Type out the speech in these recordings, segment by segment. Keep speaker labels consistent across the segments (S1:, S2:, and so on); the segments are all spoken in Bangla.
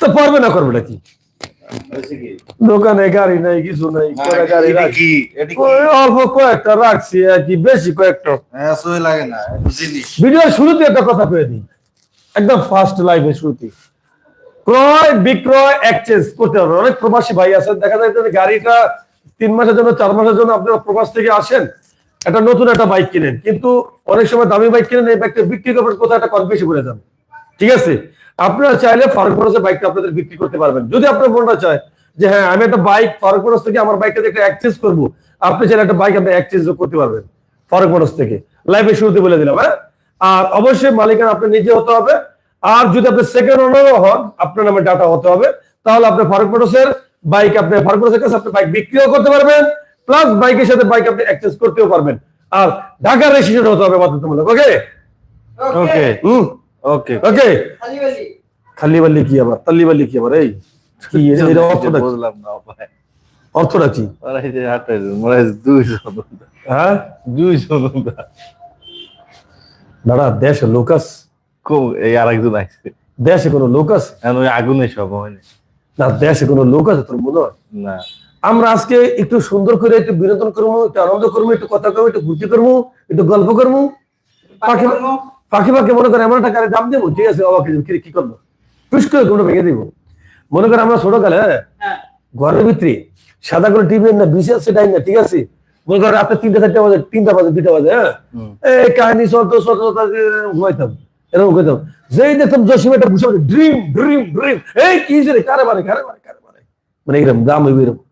S1: তো পারবে না করবে নাকি দোকানে গাড়ি নাই কিছু নাই গাড়ি রাখছি অল্প কয়েকটা রাখছি আর কি বেশি কয়েকটা।
S2: লাগে না
S1: ভিডিওর শুরুতে একটা কথা কয়ে দিই। একদম ফার্স্ট লাইভে শুরুতে। ক্রয় বিক্রয় এক্সচেঞ্জ করতে হবে। অনেক প্রবাসী ভাই আছেন দেখা যায় যে গাড়িটা তিন মাসের জন্য চার মাসের জন্য আপনারা প্রবাস থেকে আসেন একটা নতুন একটা বাইক কিনেন। কিন্তু অনেক সময় দামি বাইক কিনেন এই বাইকটা বিক্রি করবেন কোথাও একটা কনফিউশন করে যান ঠিক আছে? আপনারা চাইলে ফারুক মোটরসের বাইকটা আপনাদের বিক্রি করতে পারবেন। যদি আপনার মনটা চায় যে হ্যাঁ আমি একটা বাইক ফারুক মোটরস থেকে আমার বাইকটা একটা এক্সচেঞ্জ করব আপনি চাইলে একটা বাইক আপনি এক্সচেঞ্জ করতে পারবেন ফারুক মোটরস থেকে। লাইভে শুরুতে বলে দিলাম হ্যাঁ? আর অবশ্যই মালিকানা আপনি নিজে হতে হবে। আর যদি আপনি সেকেন্ড ওনারও হন আপনার নামে ডাটা হতে হবে তাহলে আপনি ফারুক মোটরসের বাইক আপনি ফারুক মোটরসের কাছে আপনি বাইক বিক্রিও করতে পারবেন প্লাস বাইকের সাথে বাইক আপনি এক্সচেঞ্জ করতেও পারবেন। আর ঢাকার রেজিস্ট্রেশন হতে হবে বাধ্যতামূলক ওকে
S2: ওকে
S1: হুম।
S2: ওকে
S1: ওকে
S3: খালি
S1: কি আবার? তাল্লি বাল্লি কি আবার? এই কি এর- অর্থটা?
S2: বুঝলাম না ভাই।
S1: অর্থটা কি?
S2: ওরা এই হয়? দুইজন দুইজন
S1: দাঁড়া দেশে লোক আছে
S2: কম এই আরেকজন আসছে।
S1: দেশে কোনো লোক আছে
S2: এখন ওই আগুনে সব হয়নি
S1: না। দেশে কোনো লোক আছে তোর মনে হয়?
S2: না।
S1: আমরা আজকে একটু সুন্দর করে একটু বিনোদন করব একটু আনন্দ করব একটু কথা করব একটু ঘুরতে করব একটু গল্প করব। পাখি পাখি মনে করে এমন একটা গাড়ি দাম দেবো ঠিক আছে অবাক কি কি করব? টুস করে কোনো ভেঙে দিব? মনে করে আমরা ছোটকালে হ্যাঁ
S3: হ্যাঁ।
S1: ঘরের ভিতরে সাদা করে টিভি না বিশেষ সেটাই না ঠিক আছে? মনে রাতে তিনটা চারটা বাজে তিনটা বাজে দুইটা বাজে হ্যাঁ? এই কাহিনী চলতো চলতো চলতো, ঘুমাইতাম এরকম ঘুমাইতাম যেই দেখতাম জসিম একটা বসে ড্রিম ড্রিম ড্রিম এই কি যে রে কারে বারে কারে বারে কারে বারে মানে এরকম দাম হইবে এরকম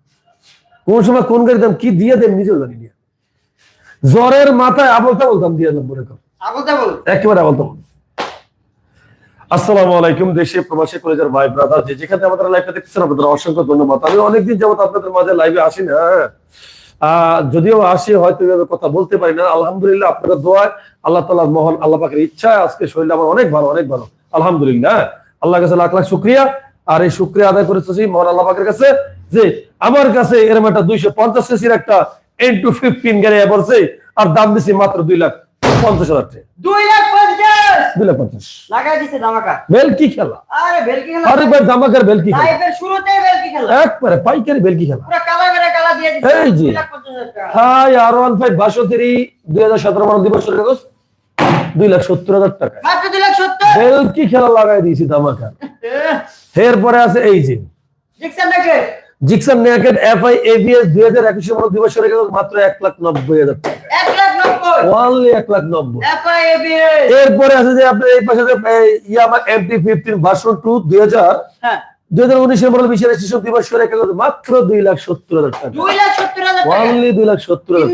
S1: কোন সময় কোন গাড়ি দাম কি দিয়ে দেন নিজেও জানি না। জ্বরের মাথায় আবলতা বলতাম দিয়ে দাম মনে কর।
S3: তাবুল
S1: একেবারে আসসালামু আলাইকুম, দেশে প্রবাসী কলেজের ভাই ব্রাদার যে যেখানে আমাদের দেখতেছেন আপনাদের অসংখ্য ধন্যবাদ। আমি অনেকদিন আপনাদের মাঝে লাইভে আসি না। যদিও আসি, হয়তো এভাবে কথা বলতে পারি না। আলহামদুলিল্লাহ, আপনাদের দোয়ায় আল্লাহ তালার মহান, আল্লাহ পাকের ইচ্ছায় আজকে শরীর আমার অনেক ভালো অনেক ভালো। আলহামদুলিল্লাহ হ্যাঁ। আল্লাহ কাছে লাখ লাখ শুক্রিয়া। আর এই শুক্রিয়া আদায় করেছি মহান আল্লাহ পাকের কাছে যে আমার কাছে এরকম একটা দুইশো পঞ্চাশ সিসির একটা এন টু ফিফটিন গাড়ি আর দাম দিছি মাত্র দুই লাখ। পঞ্চাশ হাজার টাকা।
S3: দুই লাখ পঞ্চাশ।
S1: দুই লাখ পঞ্চাশ।
S3: লাগাই দিছে ধামাকা।
S1: বেলকি খেলা।
S3: আরে বেলকি খেলা।
S1: আরে ভাই বেলকি খেলা।
S3: লাইফের শুরুতেই বেলকি খেলা।
S1: একবারে পাইকারি বেলকি খেলা।
S3: পুরো কালা মেরে কালা দিয়ে দিছে।
S1: এই।
S3: দুই টাকা।
S1: হাই আর ওয়ান ফাইভ বাষট্টি দুই হাজার সতেরো মানো দিবসের কাগজ দুই লাখ সত্তর হাজার টাকা।
S3: মাত্র দুই লাখ সত্তর।
S1: বেলকি খেলা লাগাই দিয়েছি দামাকা এরপরে আছে এই
S3: Gixxer
S1: naked F I ABS দুই হাজার একুশে মানো দিবসের কাগজ মাত্র এক লাখ নব্বই হাজার টাকা।
S3: এক লাখ নব্বই।
S1: এক লাখ নব্বই এরপরে আছে যে আপনার এই পাশে যে আমার এমটি ফিফটিন ভার্সন টু দুই হাজার
S3: হ্যাঁ।
S1: দুই হাজার উনিশের মডেল বিশের শিশু দিবসের কাগজ মাত্র দুই লাখ সত্তর হাজার টাকা।
S3: টাকা।
S1: দুই লাখ সত্তর টাকা।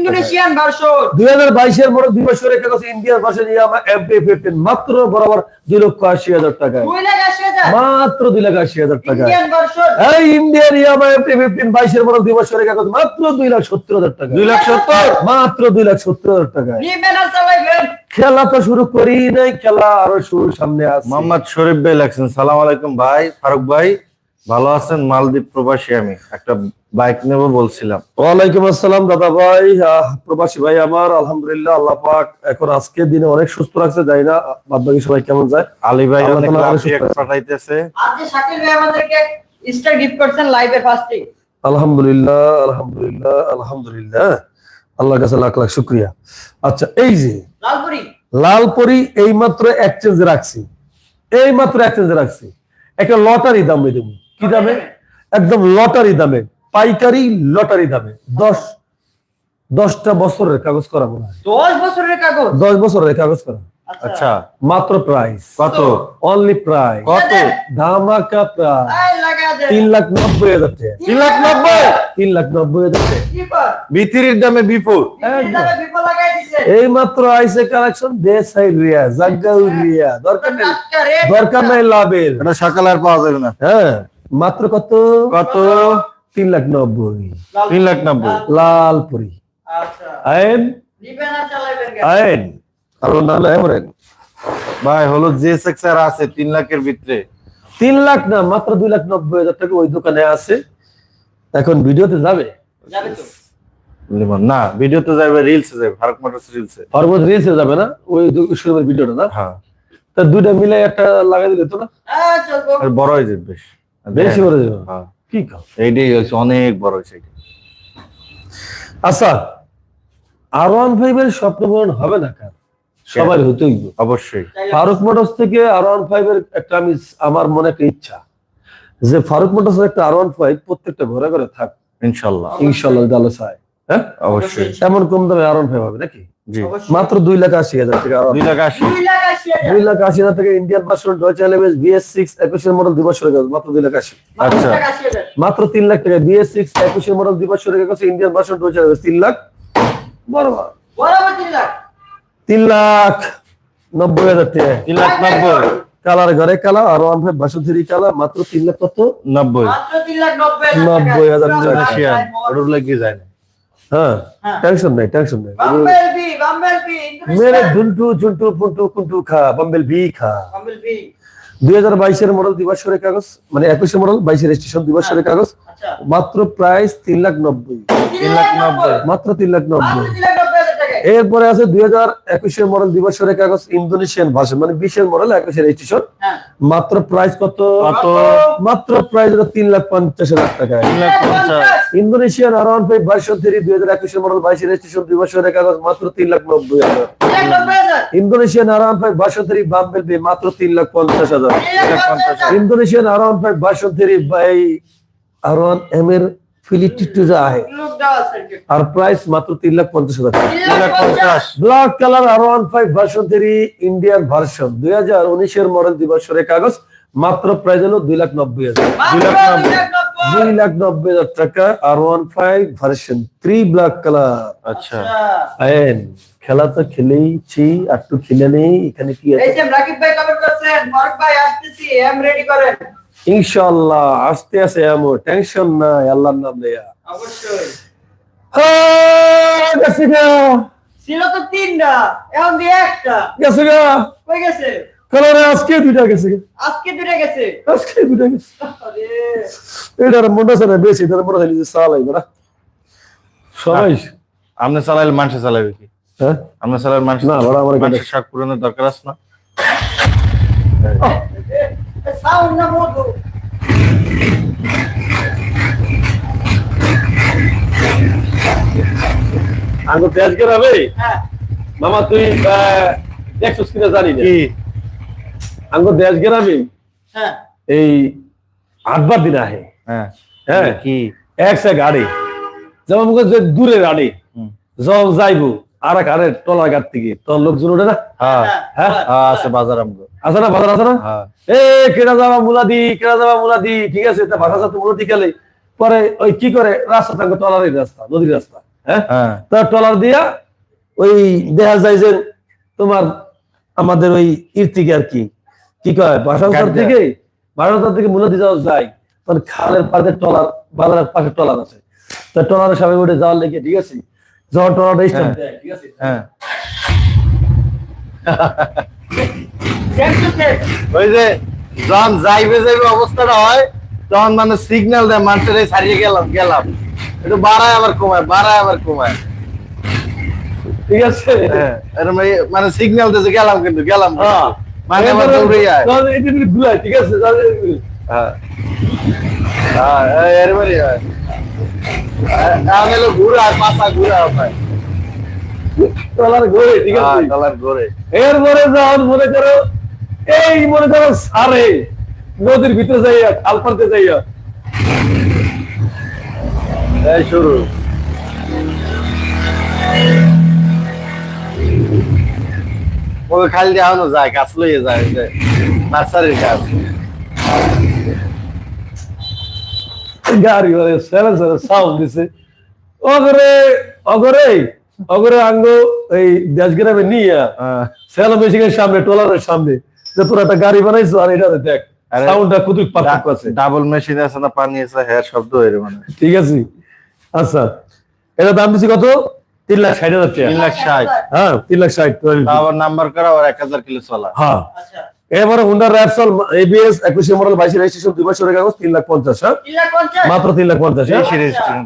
S1: দুই হাজার বাইশের মডেল দুই Indian version Yamaha MT fifteen মাত্র বরাবর দুই লক্ষ আশি হাজার টাকায়।
S3: লাখ
S1: মাত্র দুই লাখ আশি হাজার টাকায়। এই ইন্ডিয়ান ইয়ামা এমটি ফিফটিন বাইশের মডেল দুই কাগজ মাত্র দুই লাখ সত্তর হাজার টাকা
S2: দুই লাখ সত্তর?
S1: মাত্র দুই লাখ সত্তর হাজার
S3: চালাইবেন।
S1: খেলা তো শুরু করি নাই খেলা আরও শুরু সামনে আছে।
S2: মোহাম্মদ শরীফ ভাই লাগছেন সালাম আলাইকুম ভাই ফারুক ভাই। ভালো আছেন? মালদ্বীপ প্রবাসী আমি। একটা বাইক নেব বলছিলাম।
S1: ওয়ালাইকুম আসসালাম দাদা ভাই। প্রবাসী ভাই আমার আলহামদুলিল্লাহ আল্লাহ পাক এখন আজকে দিনে অনেক সুস্থ রাখছে যাই না। বাদ বাকি সবাই কেমন যায়?
S2: আলী ভাই অনেক পাঠাইতেছে।
S3: আজকে শাকিল ভাই আমাদেরকে স্টার গিফট করছেন লাইভে ফার্স্টে
S1: আলহামদুলিল্লাহ আলহামদুলিল্লাহ আলহামদুলিল্লাহ। আল্লাহর কাছে লাখ লাখ শুক্রিয়া। আচ্ছা এই যে
S3: লালপুরি।
S1: লালপরি এই মাত্র এক্সচেঞ্জ রাখছি। এইমাত্র এক্সচেঞ্জ রাখছি। একটা লটারি দামে দেবো। কি দামে? একদম লটারি দামে পাইকারি লটারি দামে। দশ দশটা বছরের কাগজ করা মনে হয়।
S3: দশ বছরের কাগজ?
S1: দশ বছরের কাগজ করা।
S2: আচ্ছা।
S1: মাত্র প্রাইস
S2: কত?
S1: অনলি প্রাইস
S2: কত?
S1: ধামাকা প্রাইস তিন লাখ নব্বই হাজার
S2: তিন লাখ নব্বই?
S1: তিন লাখ নব্বই হাজার
S2: বিতিরির দামে বিপুল।
S1: এই মাত্র আইসে কালেকশন দেশাই রিয়া জাগাউ রিয়া দরকার নেই। দরকার নাই লাভের।
S2: এটা সকালে আর পাওয়া যাবে না।
S1: হ্যাঁ। মাত্র কত?
S2: কত?
S1: তিন লাখ নব্বই।
S2: তিন লাখ নব্বই।
S1: লালপুরি।
S3: আচ্ছা।
S1: আইন? আইন? আরও নাহলে এমরেন
S2: ভাই হলো যে সেক্সর আছে তিন লাখের ভিতরে।
S1: তিন লাখ না মাত্র দুই লাখ নব্বই হাজার টাকা ওই দোকানে আছে। এখন ভিডিওতে যাবে?
S3: যাবে
S2: না ভিডিওতে যাবে রিলসে যাবে ফারুক মোটরস রিলসে
S1: পরবর্তী রিলসে যাবে না? ওই শোরুমের ভিডিওটা না?
S2: হ্যাঁ।
S1: তা দুইটা মিলে একটা লাগাই দিলে তো না?
S3: হ্যাঁ
S2: বড় হয়েছে বেশ।
S1: বেশি করে দেবো
S2: হ্যাঁ
S1: কি কাও
S2: এইটাই হচ্ছে অনেক বড় এটা।
S1: আচ্ছা আর ওয়ান ফাইভ এর স্বপ্ন পূরণ হবে না কার সবার হতেই হবে।
S2: অবশ্যই।
S1: ফারুক মোটরস থেকে আর ওয়ান ফাইভ এর একটা আমি আমার মনে একটা ইচ্ছা যে ফারুক মোটরস একটা আর ওয়ান ফাইভ প্রত্যেকটা ঘরে ঘরে থাক।
S2: ইনশাল্লাহ।
S1: ইনশাল্লাহ আল্লাহ চায় হ্যাঁ?
S2: অবশ্যই।
S1: এমন কম দামে আর ওয়ান ফাইভ হবে নাকি। মাত্র দুই লাখ আশি হাজার টাকা।
S2: দুই লাখ আশি।
S3: দুই লাখ আশি হাজার।
S1: টাকা ইন্ডিয়ান পাসপোর্ট ডয়চে এলেভেস বিএস সিক্স একুশের মডেল দুই কাগজ মাত্র দুই লাখ আশি।
S3: মাত্র
S2: আচ্ছা।
S1: মাত্র তিন লাখ টাকা বিএস সিক্স একুশের মডেল দুই কাগজ ইন্ডিয়ান পাসপোর্ট ডয়চে এলেভেস তিন লাখ। বরাবর
S3: বরাবর তিন লাখ।
S1: নব্বই হাজার টাকা।
S2: তিন লাখ নব্বই।
S1: কালার ঘরে কালা আর ওয়ান ফাইভ বাসন্তী কালা মাত্র তিন লাখ কত?
S2: নব্বই।
S3: নব্বই হাজার টাকা।
S2: যায় না।
S1: হ্যাঁ। টেনশন নাই টেনশন নাই মেরে। ঝুন্টু ঝুন্টু পুন্টু কুন্টু খা বম্বেল বি খা। দুই হাজার বাইশের মডেল দিবসরের কাগজ মানে একুশে মডেল বাইশের রেজিস্ট্রেশন দিবসরের বছরের কাগজ
S3: আচ্ছা।
S1: মাত্র প্রাইস তিন লাখ নব্বই
S3: তিন লাখ নব্বই।
S1: মাত্র তিন লাখ নব্বই এরপরে আছে দুই হাজার একুশের মডেল দিবসের বছরের কাগজ ইন্দোনেশিয়ান ভার্সন মানে বিশের মডেল একুশের রেজিস্ট্রেশন
S3: হ্যাঁ।
S1: মাত্র প্রাইস কত? মাত্র প্রাইস হলো তিন লাখ পঞ্চাশ হাজার টাকা Indonesian around five version three দুই হাজার একুশের মডেল বাইশের রেজিস্ট্রেশন দুই বছরের কাগজ মাত্র তিন লাখ নব্বই হাজার। Indonesian around five version three bumblebee মাত্র তিন লাখ পঞ্চাশ হাজার
S3: তিন লাখ পঞ্চাশ হাজার।
S1: ইন্দোনেশিয়ান আরাউন্ড ফাইভ বাইশ থ্রি বাই আরাউন্ড এম এর
S3: আর।
S1: প্রাইস মাত্র তিন লাখ পঞ্চাশ হাজার। Black colour R one five version three Indian version দুই হাজার উনিশের মডেল দুই বছরের কাগজ মাত্র প্রাইস হলো দুই লাখ নব্বই হাজার।
S3: দুই লাখ নব্বই।
S1: হাজার। টাকা। R one five version three black colour
S2: আচ্ছা।
S1: আইন খেলা তো খেলেইছি আর একটু খেলে নেই এখানে কি আছে?
S3: রাকিব ভাই কমেন্ট করছেন ভাই আসতেছি এম রেডি করেন।
S1: ইনশাল্লাহ আসতে আছে এমন টেনশন নাই আল্লাহর নাম দেয়া
S3: অবশ্যই।
S1: গেছে
S3: ছিল তো তিনটা এখন দিয়ে একটা।
S1: গেছে গা
S3: কই গেছে?
S1: কালারে আজকে দুইটা গেছে।
S3: আজকে দুটা গেছে?
S1: আজকে দুইটা গেছে।
S3: আরে।
S1: এটার মনে আছে বেশি এটার হয় চালাই বেড়া সবাই
S2: আপনি চালাইলে মানুষে চালাবে কি?
S1: হ্যাঁ?
S2: আপনি চালাইলে মানুষ
S1: না, বড় আমার
S2: শাক পূরণের দরকার আছে না?
S3: না
S1: আঙ্গুর তেজ গেরাবে
S3: হ্যাঁ।
S1: মামা তুই আহ, দেখছিস কিনা জানি না। আঙ্গুর দেশ গেরাবে
S3: হ্যাঁ।
S1: এই আটবার দিন আহে।
S2: হ্যাঁ।
S1: হ্যাঁ।
S2: কি?
S1: এক গাড়ি। যেমন দূরে গাড়ি যখন যাইবো। আর এক আরে টলার ঘাট থেকে। তোর লোকজন ওঠে না?
S2: হ্যাঁ।
S1: হ্যাঁ
S2: হ্যাঁ? আছে বাজার আমগো
S1: আছে না বাজার আছে না?
S2: হ্যাঁ।
S1: এ কেনা যাবা মুলাদি কেনা যাবা মুলাদি ঠিক আছে? তা ভাষা সাথে মুলাদি গেলে পরে ওই কি করে? রাস্তা থাকবে টলারের রাস্তা নদীর রাস্তা হ্যাঁ?
S2: হ্যাঁ।
S1: তা টলার দিয়া ওই দেখা যায় যে তোমার আমাদের ওই ইর থেকে আর কি কি কয়? বাসান্তর
S2: গাড়ি
S1: থেকে? বাসান্তর থেকে মুলাদি যাওয়া যায়। তখন খালের পাশে টলার বাজারের পাশে টলার আছে। তা টলারের সামনে উঠে যাওয়ার লেগে ঠিক আছে? যখন টলারটা স্টার্ট
S2: হ্যাঁ।
S1: দেয় ঠিক আছে।
S2: হ্যাঁ।
S3: সেম টু সেম
S2: ওই যে যখন যাইবে যাইবে অবস্থাটা হয় তখন মানে সিগন্যাল দেয় মানুষের এই ছাড়িয়ে গেলাম গেলাম। একটু বাড়ায় আবার কমায় বাড়ায় আবার কমায়।
S1: ঠিক আছে?
S2: হ্যাঁ। মানে সিগন্যাল দিতে গেলাম কিন্তু গেলাম।
S1: হ্যাঁ।
S2: মানে আবার দৌড়ে যায়
S1: ঠিক আছে?
S2: হ্যাঁ। হ্যাঁ এরবারই হয়। আমি হলো ঘুরে আর পাশা ঘুরে হয়
S1: টলার ঘুরে ঠিক
S2: হ্যাঁ
S1: আছে
S2: ডলার ঘুরে
S1: এরপরে যখন মনে করো এই মনে করো সারে নদীর ভিতরে যাইয়া খাল পাড়তে যাইয়া।
S2: এই শুরু। ওকে খালি দেওয়ানো যায় গাছ লইয়ে যায় ওই নার্সারির গাছ।
S1: গাড়ি সেভেন সেভেন সাউন্ড দিছে। অগরে অগরে অগরে আঙ্গ এই দেশগ্রামে নিয়ে
S2: হ্যাঁ।
S1: মেশিনের সামনে টলারের সামনে যে তোর একটা গাড়ি বানাইছো আর এটা দেখ সাউন্ডটা কুতুক পার্থক্য আছে।
S2: ডাবল মেশিন আছে না পানি আছে হ্যাঁ শব্দ হয়ে মানে।
S1: ঠিক আছে। আচ্ছা এটা দাম দিছি কত? তিন লাখ ষাট হাজার টাকা।
S2: তিন লাখ ষাট।
S1: হ্যাঁ তিন লাখ ষাট
S2: আবার নাম্বার করা আর এক হাজার কিলো চলা।
S1: হ্যাঁ।
S3: আচ্ছা।
S1: এবারে হুন্ডার র্যাপসল এবিএস একুশে মডেল বাইশে রেজিস্ট্রেশন দুই বছরের কাগজ তিন লাখ পঞ্চাশ হ্যাঁ?
S3: লাখ
S1: মাত্র তিন লাখ পঞ্চাশ হ্যাঁ?
S2: তেইশে রেজিস্ট্রেশন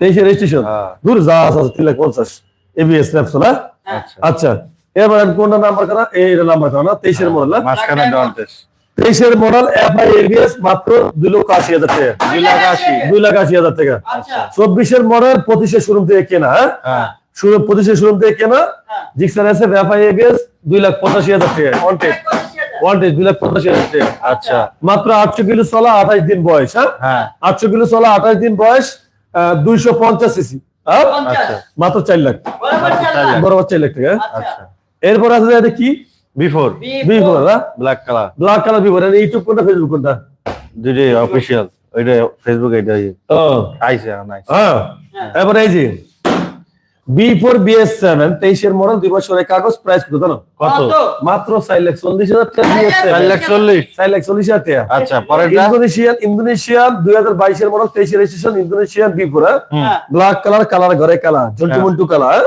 S2: তেইশে।
S1: রেজিস্ট্রেশন
S2: হ্যাঁ।
S1: দূর যা আছে তিন লাখ পঞ্চাশ। এবিএস র্যাপসল হ্যাঁ?
S3: হ্যাঁ।
S2: আচ্ছা।
S1: আচ্ছা। এবার কোনটা নাম্বার করা? এই নাম্বার করা না? তেইশের মডেল
S2: মাঝখানে ডন্টেস
S1: তেইশের মডেল এফআই এবিএস মাত্র দুই লক্ষ আশি হাজার টাকা।
S2: দুই লাখ আশি।
S1: লাখ হাজার টাকা।
S3: আচ্ছা।
S1: চব্বিশের মডেল পঁচিশের শোরুম থেকে কেনা হ্যাঁ?
S2: হ্যাঁ।
S1: শুরু পঁচিশের শোরুম থেকে কেনা
S3: হ্যাঁ।
S1: জিক্সার আছে এফআই এবিএস দুই লাখ পঁচাশি হাজার টাকা। ওয়ান্টেড ওয়ান্টেড দুই লাখ পঁচাশি হাজার টাকা।
S2: আচ্ছা।
S1: মাত্র আটশো কিলো চলা আঠাশ দিন বয়স হ্যাঁ?
S2: হ্যাঁ।
S1: আটশো কিলো চলা আঠাশ দিন বয়স দুইশো পঞ্চাশ সিসি। হ্যাঁ মাত্র চার লাখ।
S3: বরাবর চার লাখ।
S1: টাকা।
S3: আচ্ছা।
S2: আচ্ছা।
S1: এরপর আছে এটা কি?
S2: বিফোর।
S1: বিফোর হ্যাঁ?
S2: Black colour
S1: black colour before. YouTube কোনটা ফেসবুক কোনটা?
S2: দুইটাই অফিসিয়াল ওইটা ফেসবুক এটা
S1: হ্যাঁ।
S3: হ্যাঁ।
S1: এবার এই যে বি ফোর বিএস সেভেন তেইশের মডেল দুই বছরের কাগজ প্রাইস কত জানো?
S2: কত?
S1: মাত্র চার লাখ চল্লিশ হাজার টাকা
S2: চার লাখ চল্লিশ।
S1: চার লাখ চল্লিশ হাজার টাকা।
S2: আচ্ছা পরেরটা?
S1: ইন্দোনেশিয়ান ইন্দোনেশিয়ান দুই হাজার বাইশের মডেল তেইশের রেজিস্ট্রেশন ইন্দোনেশিয়ান বি ফোর
S3: হ্যাঁ।
S1: ব্ল্যাক কালার কালার ঘরে কালার। মন্টু কালার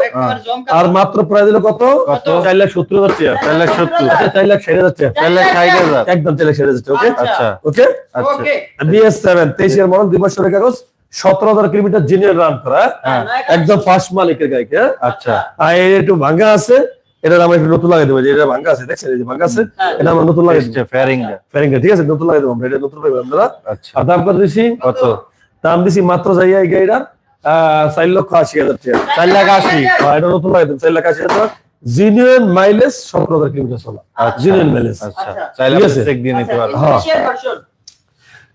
S1: আর মাত্র প্রাইস দিল কত?
S2: কত?
S1: চার লাখ সত্তর হাজার টাকা।
S2: চার লাখ সত্তর।
S1: চার লাখ ষাট হাজার টাকা।
S2: চার লাখ ষাট হাজার।
S1: একদম চার লাখ ষাট হাজার ওকে
S2: আচ্ছা।
S1: ওকে
S2: আচ্ছা
S3: ওকে
S1: বিএস সেভেন তেইশের মডেল দুই বছরের কাগজ সতেরো হাজার কিলোমিটার জিনিয়ার রান করা
S2: হ্যাঁ।
S1: একদম ফার্স্ট মালিকের গাড়িকে। হ্যাঁ?
S2: আচ্ছা।
S1: আর একটু ভাঙ্গা আছে এটা আমরা একটু নতুন লাগাই দেবো। যে এটা ভাঙ্গা আছে দেখছেন? এই যে ভাঙ্গা আছে
S3: হ্যাঁ।
S1: এটা আমরা নতুন লাগাই দেবো।
S2: ফেয়ারিং
S1: ফ্যারিংটা ঠিক আছে? নতুন লাগাই দেবো আমরা এটা নতুন লাগাই আমরা
S2: আচ্ছা।
S1: আর দাম কত দিছি?
S2: কত?
S1: দাম দিছি মাত্র যাইয়া এই গাড়িটার আহ, চার লক্ষ আশি হাজার টাকা।
S2: চার লাখ আশি।
S1: এটা নতুন লাগাই দেবো চার লাখ আশি হাজার টাকা। জিনিয়ন মাইলেজ সতেরো হাজার কিলোমিটার চলা। জিনিয়ন মাইলেজ
S2: আচ্ছা।
S3: আচ্ছা।
S1: ঠিক আছে।
S2: চেক দিয়ে নিতে পারব
S1: হ্যাঁ।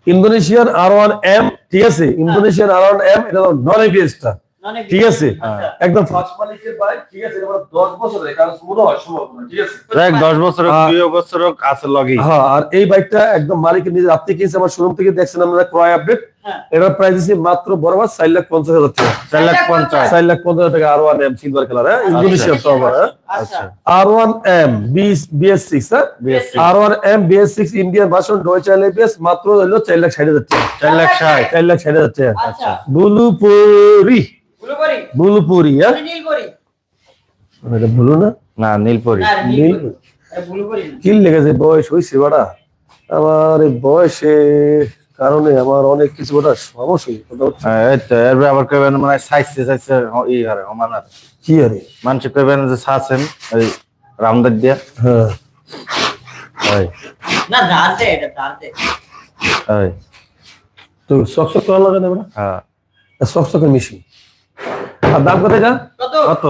S1: ইন্দোনেশিয়ান আর ওয়ান এম ঠিক আছে? ইন্দোনেশিয়ান আর ওয়ান এম এটা নন এপিএসটা
S3: মানে
S1: ঠিক আছে?
S3: আচ্ছা।
S1: একদম ফার্স্ট মালিকের বাইক ঠিক আছে এটা দশ বছরের কারণ সম্ভব না ঠিক আছে?
S2: দেখ দশ বছর
S1: আহ,
S2: দুই আছে লগি
S1: হ্যাঁ আর এই বাইকটা একদম মালিকের নিজের আপনি কিনছে আমার শোরুম থেকে দেখছেন আমরা ক্রয় আপডেট
S3: হ্যাঁ।
S1: এটার প্রাইস দিচ্ছি মাত্র বরাবর চার লাখ পঞ্চাশ হাজার টাকা।
S2: চার লাখ পঞ্চাশ।
S1: চার লাখ পঞ্চাশ হাজার টাকা R one M silver colour হ্যাঁ? হ্যাঁ?
S3: আচ্ছা।
S1: R one M BS six হ্যাঁ? R one M BS six Indian version ABS মাত্র হলো চার লাখ ষাট হাজার টাকা।
S2: চার লাখ ষাট।
S1: চার লাখ ষাট হাজার টাকা।
S3: আচ্ছা।
S1: বুলুপুরি
S3: ব্লুবেরি
S1: বুলুপুরি হ্যাঁ? এটা না?
S2: না নীলপরি।
S3: না
S1: নীল
S3: নীলবরি ব্লুবেরি
S1: কি লেগেছে বয়স হয়েছে বাড়া? আমার বয়সে কারণে আমার অনেক কিছু ওটা সমস্যা ওটা হচ্ছে
S2: হ্যাঁ, এরপরে আবার কইবেন মানে সাইজে সাইজে ই হারে আর
S1: কি আরে
S2: মানুষ কইবেন যে সাছেন ওই রামদার দিয়া।
S1: হ্যাঁ।
S2: ওই।
S3: না দাঁতে এটা দাঁতে
S2: ওই।
S1: তো সকসক করা লাগে না
S2: হ্যাঁ।
S1: সকসকের মেশিন আর দাম কত এটা?
S3: কত?
S2: কত?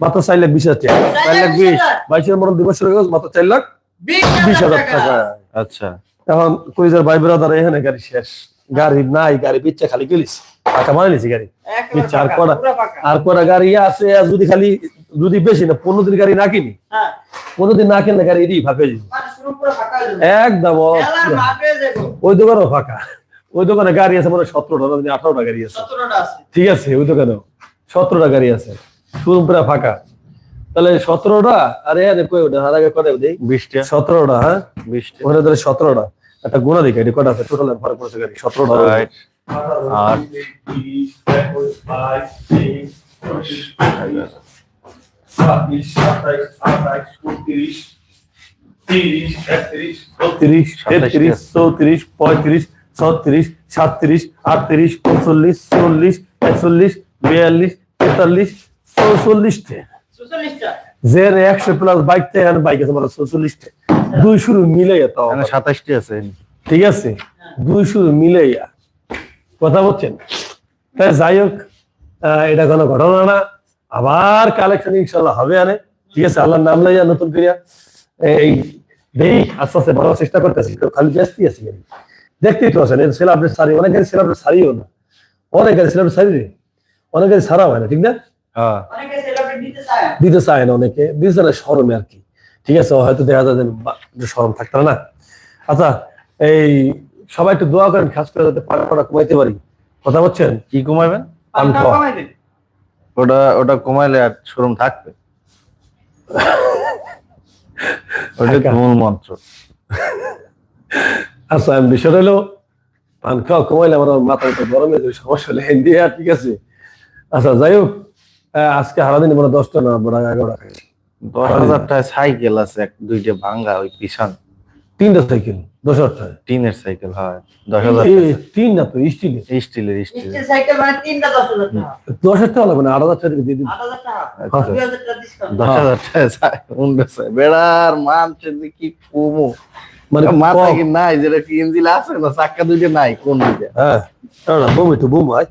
S1: মাত্র চার লাখ বিশ হাজার টাকা।
S3: চার লাখ
S2: বিশ।
S1: বাইশের মরণ দুই বছর হয়ে গেছে, মাত্র চার লাখ
S3: বিশ হাজার
S1: টাকা।
S2: আচ্ছা।
S1: এখন কুড়িজার ভাই বেড়াদার এখানে গাড়ি শেষ। গাড়ি নাই গাড়ি বিচ্ছে খালি গেলিস। টাকা মানে নিছি গাড়ি। বিচ্ছে আর কটা আর কটা গাড়ি আছে আর যদি খালি যদি বেশি না পনেরো দিন গাড়ি না কিনি।
S3: হ্যাঁ,
S1: পনেরো দিন না কিনলে গাড়ি এটি ফাঁকা যাবে।
S3: শুরু পুরো ফাঁকা যাবে।
S1: একদম। ওই দোকানেও ফাঁকা। ওই দোকানে গাড়ি আছে মানে সতেরোটা আঠারোটা গাড়ি আছে। ঠিক আছে ওই দোকানেও। সতেরোটা গাড়ি আছে। শোরুম পুরা ফাঁকা। তাহলে সতেরোটা আরে আরে কই ওটা আগে কটা দেই?
S2: বিশটা।
S1: সতেরোটা হ্যাঁ?
S2: বিশটা।
S1: ওখানে ধরে সতেরোটা। একটা গুণা দিকে কটা আছে টোটাল ভাড়া পড়েছে গাড়ি সতেরোটা
S2: Right. আর
S1: তিরিশ তেত্রিশ চৌত্রিশ পঁয়ত্রিশ ছত্রিশ সাতত্রিশ আটত্রিশ উনচল্লিশ চল্লিশ একচল্লিশ বিয়াল্লিশ তেতাল্লিশ চৌচল্লিশটে। যে একশো প্লাস বাইক থেকে বাইক আছে মানে দুই শুরু মিলে
S2: সাতাশটি আছে।
S1: ঠিক আছে? দুই শুরু মিলে কথা বলছেন? তাই যাই হোক এটা কোনো ঘটনা না। আবার কালেকশন ইনশাল্লাহ হবে আনে ঠিক আছে আল্লাহর নাম লাইয়া নতুন করিয়া এই দেই আস্তে আস্তে বড় চেষ্টা করতেছি তো খালি ব্যস্তই আছি গাড়ি দেখতেই তো আছেন সেল আপডেট সারি অনেক গাড়ি সারিও না। অনেক গাড়ি সেল সারি অনেক গাড়ি সারা হয় না ঠিক না?
S2: হ্যাঁ।
S3: দিতে চায়।
S1: না অনেকে দিতে না সরমে আর কি। ঠিক আছে হয়তো দেখা যায় যে সরম থাকতো না। আচ্ছা এই সবাই একটু দোয়া করেন খাস করে যাতে পাড়া কমাইতে পারি। কথা বলছেন?
S2: কি কমাইবেন?
S3: পান
S1: পান
S3: খাওয়া।
S1: খাওয়া।
S2: ওটা ওটা কমাইলে আর শোরুম থাকবে। ওটা মূল মন্ত্র।
S1: আচ্ছা আমি বিষয় হলো পান খাওয়া কমাইলে আমার মাথায় তো গরমে সমস্যা হলে হিন্দি ঠিক আছে। আচ্ছা যাই হোক। আজকে সারাদিন মনে দশটা না বড় এগারোটা।
S2: দশ হাজার টাকা সাইকেল আছে এক দুইটা ভাঙ্গা ওই পিছন
S1: তিনটা সাইকেল দশ হাজার টাকা।
S2: টিনের সাইকেল হয় দশ হাজার
S1: তিন না তো স্টিলের।
S2: স্টিলের স্টিলের।
S3: স্টিল সাইকেল মানে তিনটা দশ হাজার টাকা।
S1: দশ হাজার টাকা লাগবে না আট হাজার টাকা দিয়ে দিন
S2: আচ্ছা। দশ হাজার টাকা বেড়ার যে কি কমু?
S1: মানে
S2: মাথা কি? নাই যেটা কি ইঞ্জিল আছে না চাক্কা দুইটা নাই কোন দুইটা?
S1: হ্যাঁ না বমি তো বম বমি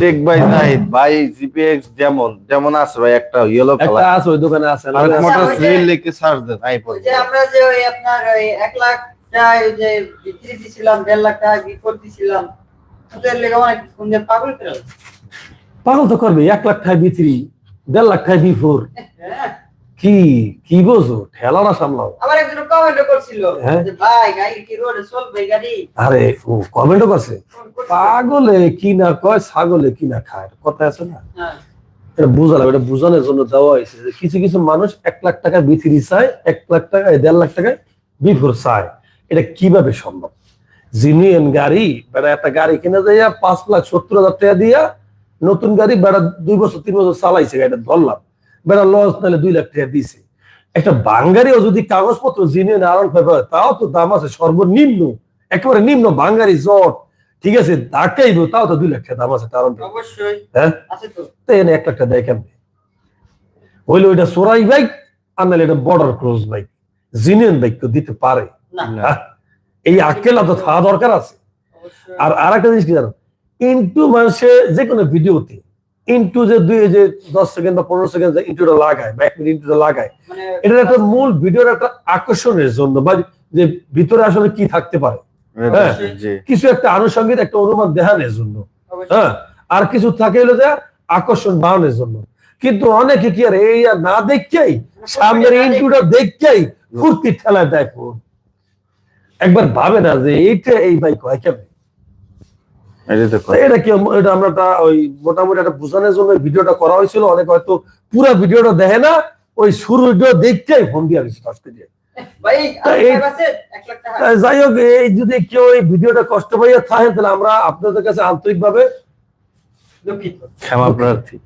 S2: টেক বাই জাহিদ ভাই জিপিএক্স যেমন যেমন আছে ভাই একটা ইয়েলো
S1: একটা আছে ওই দোকানে আছে
S2: আর
S1: না?
S2: মোটর সিল লিখে সার্চ দেন আইফোন
S3: যে আমরা যে ওই আপনার ওই এক লাখ টাকা যে বিক্রি দিছিলাম দেড় লাখ টাকা গিফট দিছিলাম ওদের লেগে অনেক কোন যে পাগল করে
S1: পাগল তো করবে এক লাখ টাকা বিক্রি দেড় লাখ টাকা বিফোর।
S3: হ্যাঁ।
S1: কি কি বোঝো? সামলাও।
S3: একজন কমেন্ট করছিল।
S1: হ্যাঁ।
S3: যে ভাই গাড়ি কি রোডে চলবে গাড়ি?
S1: আরে ও কমেন্টও করছে। পাগলে কি না কয় ছাগলে কি না খায় কথা আছে না?
S3: হ্যাঁ।
S1: এটা বুঝালাম এটা বোঝানোর জন্য দেওয়া হয়েছে যে কিছু কিছু মানুষ এক লাখ টাকা বিক্রি চায় এক লাখ টাকা দেড় লাখ টাকায় বি ফোর চায়। এটা কীভাবে সম্ভব? জিনিয়ন গাড়ি বেড়া একটা গাড়ি কিনে যাইয়া পাঁচ লাখ সত্তর হাজার টাকা দিয়া নতুন গাড়ি বেড়া দুই বছর তিন বছর চালাইছে গাড়িটা ধরলাম। বেড়া লস নাহলে দুই লাখ টাকা দিছে। একটা বাঙ্গারিও যদি কাগজপত্র জিনিয়ন আরন পাবে তাও তো দাম আছে সর্বনিম্ন একেবারে নিম্ন বাঙ্গারি জট। ঠিক আছে ধাক্কাইব তাও তো দুই লাখ টাকা দাম আছে তার হ্যাঁ?
S3: তো।
S1: তো এনে এক লাখ টাকা দেয় কেমনে? হইলে ওইটা সোরাই বাইক আর নাহলে এটা border cross bike. Genuine bike তো দিতে পারে।
S3: না।
S1: হ্যাঁ? এই আকেলা তো থাকা দরকার আছে। আর আর একটা জিনিস কি জানো? ইন্টু মানুষে যে কোনো ভিডিওতে ইন্টু যে দুই যে দশ সেকেন্ড বা পনেরো সেকেন্ড যে ইন্টুটা লাগায় বা এক মিনিট ইন্টুটা লাগায়
S3: মানে
S1: এটার একটা মূল ভিডিওর একটা আকর্ষণের জন্য বা যে ভিতরে আসলে কি থাকতে পারে। হ্যাঁ। কিছু একটা আনুষঙ্গিক একটা অনুমান দেখানোর জন্য। হ্যাঁ আর কিছু থাকে হলো যে আকর্ষণ বাড়ানোর জন্য। কিন্তু অনেকে কি আর এই আর না দেখেই সামনের ইন্টুটা দেখেই ফুর্তি ঠেলায় দেখো। একবার ভাবে না যে এইটা এই বাইক হয় কেমন?
S2: এটা
S1: কি এটা আমরা ওই মোটামুটি একটা বোঝানোর জন্য ভিডিওটা করা হয়েছিল অনেক হয়তো পুরো ভিডিওটা দেখে না ওই শুরু ভিডিও দেখতেই ফোন দিয়ে আসছে ফার্স্টে দিয়ে। যাই হোক এই যদি কেউ এই ভিডিওটা কষ্ট পাইয়া থাকেন তাহলে আমরা আপনাদের কাছে আন্তরিকভাবে
S3: দুঃখিত।
S2: ক্ষমা প্রার্থী।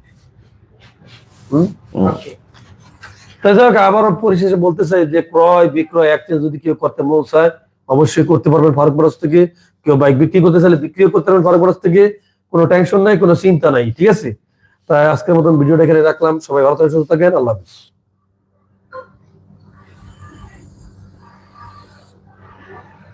S1: তাই যাই হোক আবারও পরিশেষে বলতে চাই যে ক্রয় বিক্রয় এক্সচেঞ্জ যদি কেউ করতে মন চায় অবশ্যই করতে পারবেন ফারুক বরস থেকে। কেউ বাইক বিক্রি করতে চাইলে বিক্রিও করতে পারেন ঘরে বরস থেকে, কোনো টেনশন নাই, কোনো চিন্তা নাই, ঠিক আছে? তাই আজকের মতন ভিডিওটা এখানে রাখলাম, সবাই ভালো থাকেন, সুস্থ থাকেন, আল্লাহ হাফিজ।